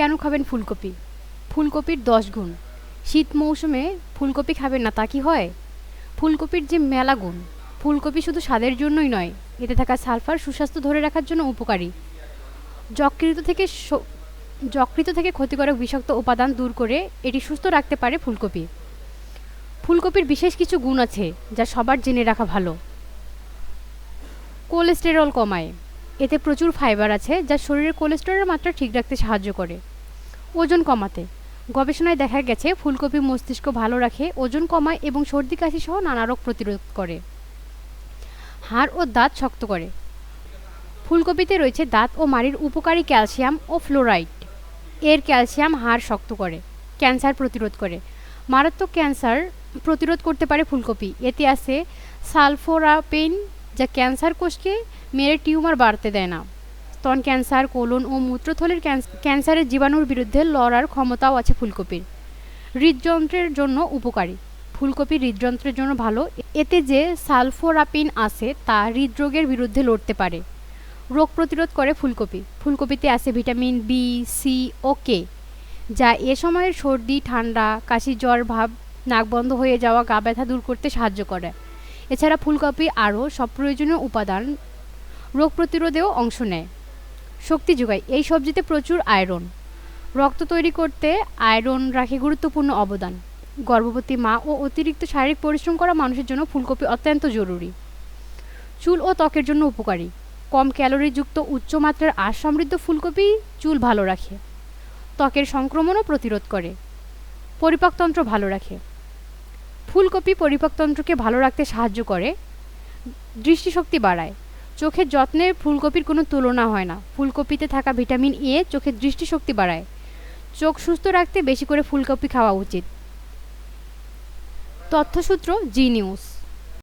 কেন খাবেন ফুলকপি? ফুলকপির দশ গুণ। শীত মৌসুমে ফুলকপি খাবেন না, তা কি হয়? ফুলকপির যে মেলা গুণ, ফুলকপি শুধু স্বাদের জন্যই নয়, এতে থাকা সালফার সুস্বাস্থ্য ধরে রাখার জন্য উপকারী। যকৃত থেকে যকৃত থেকে ক্ষতিকারক বিষাক্ত উপাদান দূর করে এটি সুস্থ রাখতে পারে ফুলকপি। ফুলকপির বিশেষ কিছু গুণ আছে, যা সবার জেনে রাখা ভালো। কোলেস্টেরল কমায়। এতে প্রচুর ফাইবার আছে, যা শরীরের কোলেস্টেরলের মাত্রা ঠিক রাখতে সাহায্য করে। ওজন কমাতে। গবেষণায় দেখা গেছে, ফুলকপি মস্তিষ্ক ভালো রাখে, ওজন কমায় এবং সর্দি, কাশি সহ নানা রোগ প্রতিরোধ করে। হাড় ও দাঁত শক্ত করে। ফুলকপিতে রয়েছে দাঁত ও মাড়ির উপকারী ক্যালসিয়াম ও ফ্লোরাইড। এর ক্যালসিয়াম হাড় শক্ত করে, ক্যান্সার প্রতিরোধ করে। মারাত্মক ক্যান্সার প্রতিরোধ করতে পারে ফুলকপি। এতে আছে সালফোরাপেন, যা ক্যান্সার কোষকে মেরে টিউমার বাড়তে দেয় না। স্তন ক্যান্সার, কোলন ও মূত্রথলির ক্যান্সারের জীবাণুর বিরুদ্ধে লড়ার ক্ষমতাও আছে ফুলকপির। হৃদযন্ত্রের জন্য উপকারী। ফুলকপি হৃদযন্ত্রের জন্য ভালো। এতে যে সালফোরাপিন আছে, তা হৃদরোগের বিরুদ্ধে লড়তে পারে। রোগ প্রতিরোধ করে ফুলকপি। ফুলকপিতে আছে ভিটামিন বি সি ও কে যা এ সময়ের সর্দি, ঠান্ডা, কাশি, জ্বর, ভাব, নাক বন্ধ হয়ে যাওয়া, গা ব্যথা দূর করতে সাহায্য করে। এছাড়া ফুলকপি আরও সব প্রয়োজনীয় উপাদান রোগ প্রতিরোধেও অংশ নেয়। শক্তি যোগায়। এই সবজিতে প্রচুর আয়রন। রক্ত তৈরি করতে আয়রন রাখে গুরুত্বপূর্ণ অবদান। গর্ভবতী মা ও অতিরিক্ত শারীরিক পরিশ্রম করা মানুষের জন্য ফুলকপি অত্যন্ত জরুরি। চুল ও ত্বকের জন্য উপকারী। কম ক্যালোরিযুক্ত উচ্চমাত্রার আঁশ সমৃদ্ধ ফুলকপি চুল ভালো রাখে। ত্বকের সংক্রমণও প্রতিরোধ করে। পরিপাকতন্ত্র ভালো রাখে। ফুলকপি পরিপাকতন্ত্রকে ভালো রাখতে সাহায্য করে। দৃষ্টিশক্তি বাড়ায়। চোখের যত্নে ফুলকপির কোনো তুলনা হয় না। ফুলকপিতে থাকা ভিটামিন এ চোখের দৃষ্টিশক্তি বাড়ায়। চোখ সুস্থ রাখতে বেশি করে ফুলকপি খাওয়া উচিত। তথ্যসূত্র জি নিউজ।